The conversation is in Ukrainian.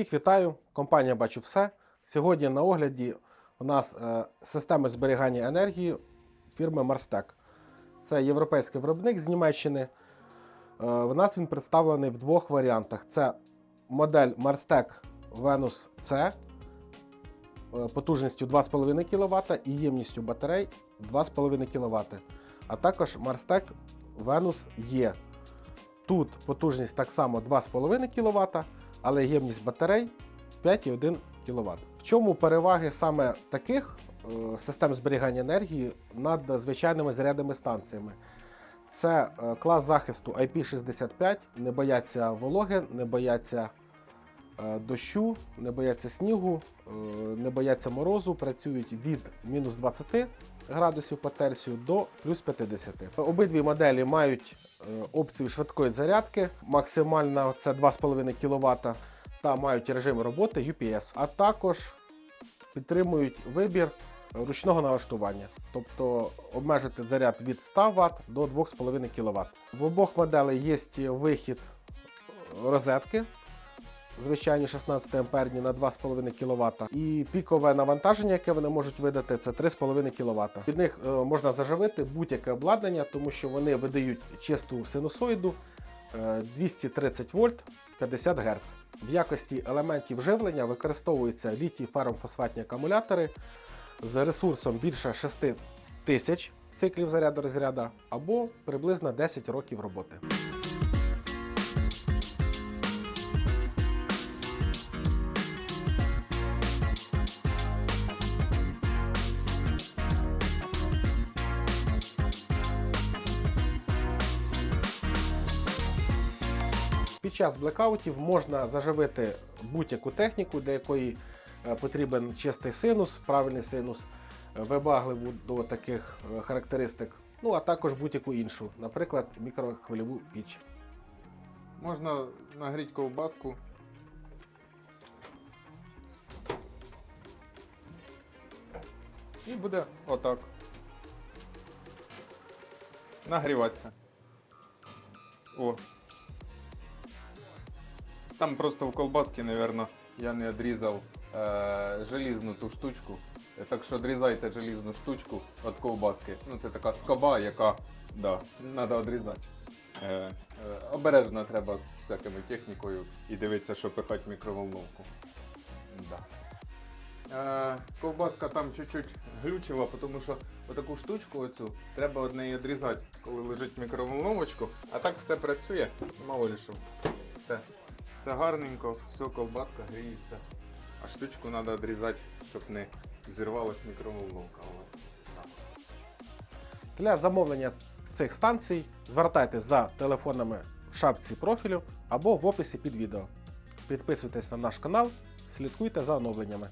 Всіх вітаю! Компанія Бачу все. Сьогодні на огляді у нас е, системи зберігання енергії фірми Марстек. Це європейський виробник з Німеччини. Е, в нас він представлений в двох варіантах: це модель Marstec Venus C е, потужністю 2,5 кВт і ємністю батарей 2,5 кВт. А також Marstec Venus E. Тут потужність так само 2,5 кВт, але ємність батарей 5,1 кВт. В чому переваги саме таких е, систем зберігання енергії над звичайними зарядними станціями? Це е, клас захисту IP65, не бояться вологи, не бояться дощу, не бояться снігу, е, не бояться морозу, працюють від мінус 20 градусів по Цельсію до плюс 50. Обидві моделі мають е, опцію швидкої зарядки, максимальна це 2,5 кВт, та мають режим роботи UPS, а також підтримують вибір ручного налаштування, тобто обмежити заряд від 100 Вт до 2,5 кВт. В обох моделей є вихід розетки. Звичайні 16 амперні на 2,5 кВт. І пікове навантаження, яке вони можуть видати, це 3,5 кВт. Від них е, можна заживити будь-яке обладнання, тому що вони видають чисту синусоїду е, 230 вольт 50 Гц. В якості елементів живлення використовуються літій ферромфосфатні акумулятори з ресурсом більше 6 тисяч циклів заряду розряду або приблизно 10 років роботи. Під час блекаутів можна заживити будь-яку техніку, для якої е, потрібен чистий синус, правильний синус, е, вибагливу до таких е, характеристик, ну а також будь-яку іншу, наприклад, мікрохвильову піч. Можна нагріти ковбаску. І буде отак. Нагріватися. О. Там просто в колбаски, мабуть, я не відрізав е- желізну ту штучку. Так що відрізайте желізну штучку від ковбаски. Ну, це така скоба, яка да, треба відрізати. Е, е, обережно треба з всякими технікою і дивитися, що пихать в мікроволновку. Да. Е, ковбаска там чуть-чуть глючила, тому що отаку штучку оцю треба од неї відрізати, коли лежить мікроволновочку. А так все працює, мало ли що. Все, все гарненько, все, ковбаска гріється. А штучку треба відрізати, щоб не зірвалась мікроволновка. Для замовлення цих станцій звертайтеся за телефонами в шапці профілю або в описі під відео. Підписуйтесь на наш канал, слідкуйте за оновленнями.